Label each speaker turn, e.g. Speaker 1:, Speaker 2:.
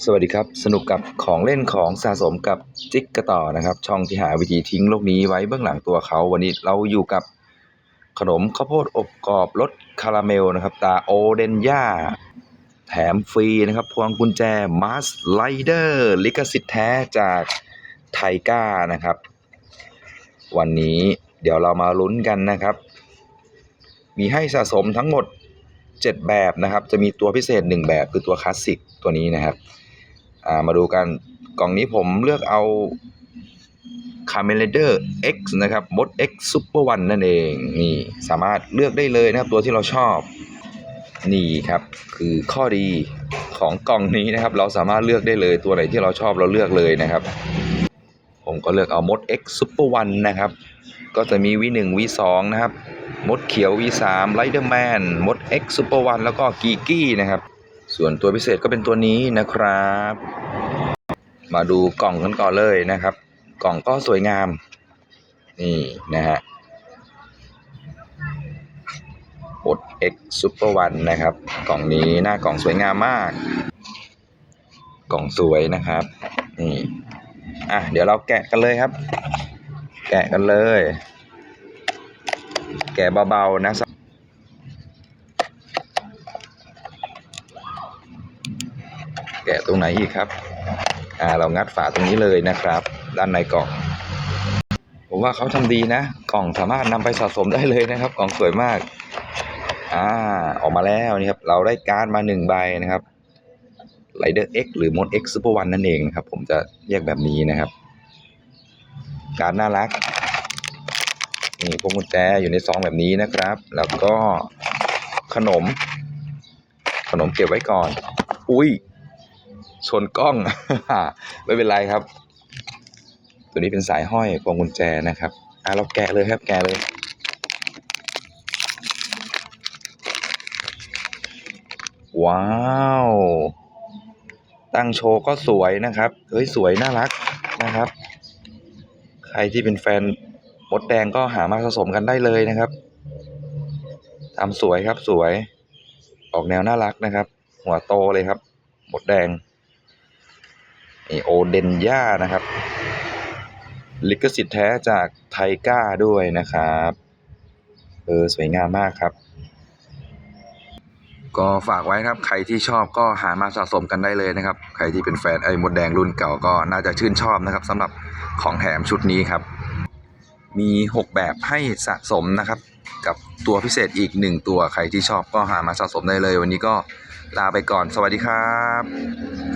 Speaker 1: สวัสดีครับ สนุกกับของเล่นของสะสมกับจิ๊กกระต่อนะครับ ช่องที่หาวิธีทิ้งโลกนี้ไว้เบื้องหลังตัวเขา วันนี้เราอยู่กับขนมข้าวโพดอบกรอบรสคาราเมลนะครับ ตาโอเดนย่า แถมฟรีนะครับ พวงกุญแจมาสไลเดอร์ลิขสิทธิ์แท้จากไทก้านะครับ วันนี้เดี๋ยวเรามาลุ้นกันนะครับ มีให้สะสมทั้งหมด 7 แบบนะครับ จะมีตัวพิเศษ 1 แบบคือตัวคลาสสิกตัวนี้นะครับ อ่ามาดูกันกล่องนี้ผมเลือกเอา c a m e l a d e r X นะครับมด X Super One นั่นเองนี่สามารถเลือกได้เลยนะครับตัวที่เราชอบ นี่ครับคือข้อดีของกล่องนี้นะครับ เราสามารถเลือกได้เลยตัวไหนที่เราชอบเราเลือกเลยนะครับ ผมก็เลือกเอามด X Super One นะครับ ก็จะมี V1 V2 นะครับมดเขียว V3 Riderman มด X Super One แล้วก็กีกี้นะครับ ส่วนตัวพิเศษก็เป็นตัวนี้นะครับ มาดูกล่องกันก่อนเลยนะครับ กล่องก็สวยงาม นี่นะฮะมด X Super One นะครับ กล่องนี้หน้ากล่องสวยงามมาก กล่องสวยนะครับนี่อะเดี๋ยวเราแกะกันเลยครับ แกะกันเลย แกะเบาๆนะ แกะตรงไหนอีกครับอ่าเรางัดฝาตรงนี้เลยนะครับ ด้านในกล่อง ผมว่าเขาทำดีนะ กล่องสามารถนำไปสะสมได้เลยนะครับ กล่องสวยมากอ่าออกมาแล้วนี่ครับ เราได้การ์ดมาหนึ่งใบนะครับ Rider X หรือ Mod X Super One นั่นเองครับ ผมจะเรียกแบบนี้นะครับ การ์ดน่ารัก นี่พวงกุญแจอยู่ในซองแบบนี้นะครับ แล้วก็ขนม ขนมเก็บไว้ก่อน อุ้ย ชนกล้อง ไม่เป็นไรครับ ตัวนี้เป็นสายห้อยพวงกุญแจนะครับอะเราแกะเลยครับแกะเลยว้าว ตั้งโชว์ก็สวยนะครับ เฮ้ย สวย น่ารักนะครับ ใครที่เป็นแฟนมดแดงก็หามาผสมกันได้เลยนะครับทำสวยครับสวย ออกแนวน่ารักนะครับ หัวโตเลยครับ มดแดง โอเดนย่านะครับ ลิขสิทธิ์แท้จากไทก้าด้วยนะครับเออสวยงามมากครับ ก็ฝากไว้ครับ ใครที่ชอบก็หามาสะสมกันได้เลยนะครับ ใครที่เป็นแฟนไอ้มดแดงรุ่นเก่าก็น่าจะชื่นชอบนะครับสำหรับของแถมชุดนี้ครับ มี 6 แบบให้สะสมนะครับ กับตัวพิเศษอีก 1 ตัวใครที่ชอบก็หามาสะสมได้เลย วันนี้ก็ลาไปก่อนสวัสดีครับ